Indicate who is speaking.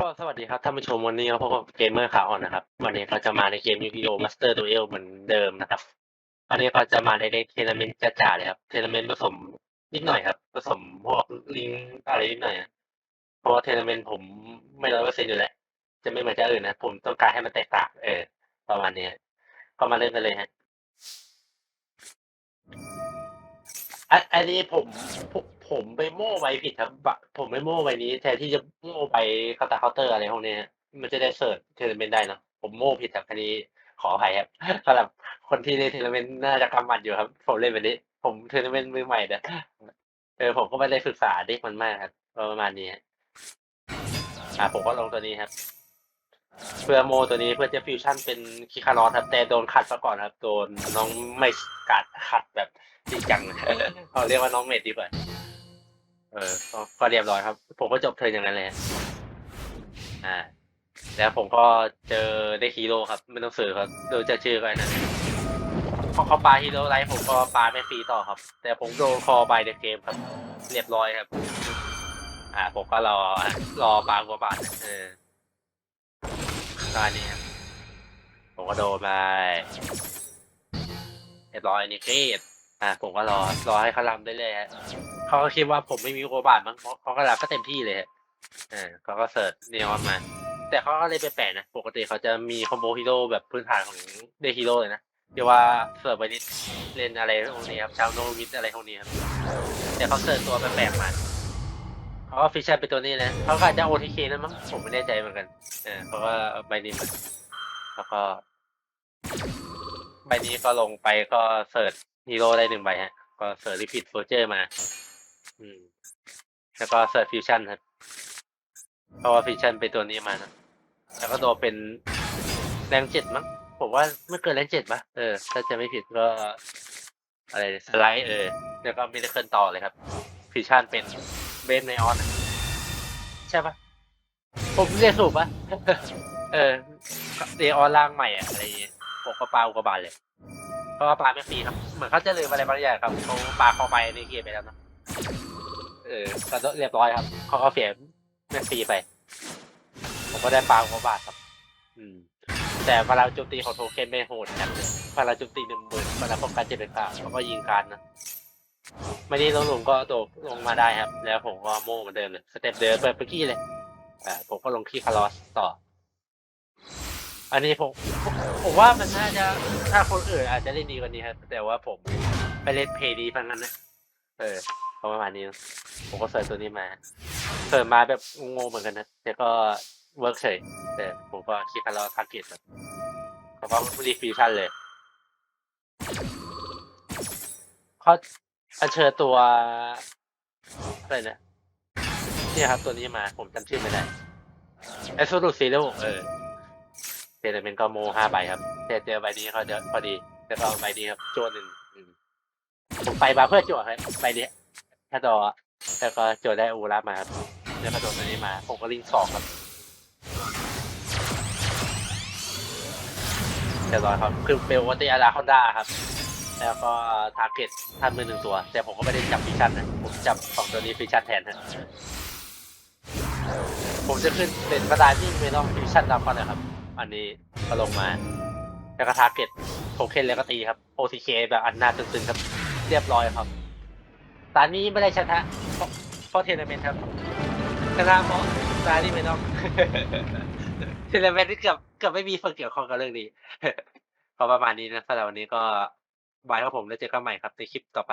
Speaker 1: ก็สวัสดีครับท่านผู้ชมวันนี้เราพบกับเกมเมอร์ขาอ่อนนะครับ วันนี้เราจะมาในเกม Yu-Gi-Oh! Master Duel เหมือนเดิมนะครับวันนี้เราจะมาในเทเลเมนต์จ๋าเลยครับเทเลเมนต์ผสมนิดหน่อยครับผสมพวกลิงอะไรนิดหน่อยเพราะว่าเทเลเมนต์ผมไม่ร้อยเปอร์เซ็นต์อยู่แล้วจะไม่เหมือนเจ้าอื่นนะผมต้องการให้มันแตกต่างเออประมาณนี้ก็มาเริ่มกันเลยฮะอันอันนี้ผม ผมไปโม่ไว้ผิดครับผมไปโม่ไว้นี้แทนที่จะโม่ไปคาตาเคาน์เตอร์อะไรพวกนี้มันจะได้เสิร์ชเทเลเมนได้เนอะผมโม่ผิดครับอันนี้ขออภัยครับสำหรับคนที่เล่นเทเลเมนน่าจะกำมัดอยู่ครับ ผมเล่นแบบนี้ ผมเทเลเมนมือใหม่นะเออผมก็ไม่ได้ศึกษาเด็กมันมากครับประมาณนี้ฮะอ่าผมก็ลงตัวนี้ครับเพื่อโมตัวนี้เพื่อจะฟิวชั่นเป็นคิคารอสครับ แต่โดนขัดซะก่อนครับ โดนน้องไม่กัดขัดแบบจริงจังเขาเรียกว่าน้องเมดดีกว่า เออก็ก็เรียบร้อยครับ ผมก็จบเทิร์นอย่างนั้นเลยฮะอ่า แล้วผมก็เจอได้ฮีโร่ครับไม่ต้องสื่อครับดูจะชื่อก็ไอ้นั่นพอเขาปาฮีโร่ไลท์ผมก็ปาไม่ฟรีต่อครับ แต่ผมโดนคอบายในเกมครับ เรียบร้อยครับ อ่า ผมก็รอรอปาหัวบาทเออตอนนี้ครับผมก็โดนไปเรียบร้อยนี่เคสอะผมก็รอรอให้เขาลำได้เลยฮะ เขาก็คิดว่าผมไม่มีโอบาทมั้งเขาก็รับก็เต็มที่เลยฮะอ่าเขาก็เสิร์ชเนออนมา แต่เขาก็เลยไปแปลกนะ ปกติเขาจะมีคอมโบฮีโร่แบบพื้นฐานของเดฮีโร่เลยนะที่ว่าเสิร์ฟไปนิดเล่นอะไรพวกนี้ครับชาวโนวิทอะไรพวกนี้ครับแต่เขาเสิร์ชตัวแปลกๆมาเขาก็ฟิชชั่นเป็นตัวนี้นะเขาก็อาจจะโอทีเคนั่นมั้งผมไม่แน่ใจเหมือนกันเออเพราะว่าใบนี้มันแล้วก็ใบนี้ก็ลงไปก็เสิร์ชฮีโร่ได้หนึ่งใบฮะ ก็เสิร์ชรีพิทโฟเจอร์มา อืม แล้วก็เสิร์ชฟิวชั่นครับ เพราะว่าฟิวชั่นเป็นตัวนี้มานะแล้วก็โดเป็นแรงเจ็ดมั้ง ผมว่าไม่เกินแรงเจ็ดปะเออ ถ้าจะไม่ผิดก็ อะไรสไลด์เออ แล้วก็มิเดเคิลต่อเลยครับ ฟิวชั่นเป็นเบนไนออนใช่ปะผมเรียกถูกปะเออเดออนล่างใหม่อะอะไรอย่างเงี้ยผมก็ปาอุกบาตเลย เพราะว่าปาไม่ฟรีครับ เหมือนเขาจะลืมอะไรบางอย่างครับเขาปาเข้าไปในเกมไปแล้วนะ เออก็เรียบร้อยครับเขาก็เสียไม่ฟรีไป ผมก็ได้ปาอุกกาบาตครับ อืม แต่พลังโจมตีของโทเค็นไม่โหดนะพลังโจมตีหนึ่งหมื่นพลังป้องกันเจ็ดเป็นเก้าเขาก็ยิงการนะไม่ได้ลงหลุมก็โดดลงมาได้ครับ แล้วผมก็โม่เหมือนเดิมเลยสเต็ปเดิมเปิดเมื่อกี้เลยอ่าผมก็ลงที่คาร์ลอสต่อ อันนี้ผมผมผมว่ามันน่าจะถ้าคนอื่นอาจจะเล่นดีกว่านี้ครับแต่ว่าผมไปเล่นเพย์ดีพังนั้นนะเออ ประมาณนี้ ผมก็เสิร์ชตัวนี้มาเสิร์ชมาแบบงงเหมือนกันนะแต่ก็เวิร์กเฉยแต่ผมก็คิดคาร์ลอสทาร์เก็ตแบบเขาก็รีฟิวชั่นเลยเขาอัญเชิญตัวอะไรนะเนี่ยครับตัวนี้มาผมจำชื่อไม่ได้ไอโซลูซีแล้วเออเจเนเป็นก็โมห้าใบครับแต่เจอใบนี้เขาเจะพอดีแล้วก็ใบนี้ครับโจนหนึ่งผมไปมาเพื่อโจทย์ครับใบนี้ ถ้าดอแล้วก็โจทย์ได้อูรับมาครับแล้วก็โดนตัวนี้มาผมก็ลิงสองครับเรียบร้อยครับคือเปลวัตยาลาคอนด้าครับ แล้วก็ทาร์เก็ตท่านมือหนึ่งตัว แต่ผมก็ไม่ได้จับฟิชชั่นนะผมจับของตัวนี้ฟิชชั่นแทนนะผมจะขึ้นเป็นประธานที่ไม่ต้องฟิชชั่นดาวคอนนะครับ อันนี้ก็ลงมา แล้วก็ทาร์เก็ตโทเค็นแล้วก็ตีครับ OTK แบบอันหน้าตึงๆครับเรียบร้อยครับ สารนี้ไม่ได้ชนะเพราะเพราะเทเลเมนครับ ชนะเพราะตานี่ไม่ต้อง เทเลเมนที่เกือบเกือบไม่มีส่วนเกี่ยวข้องกับเรื่องนี้ พอประมาณนี้นะสำหรับวันนี้ก็บายครับผมแล้วเจอกันใหม่ครับในคลิปต่อไป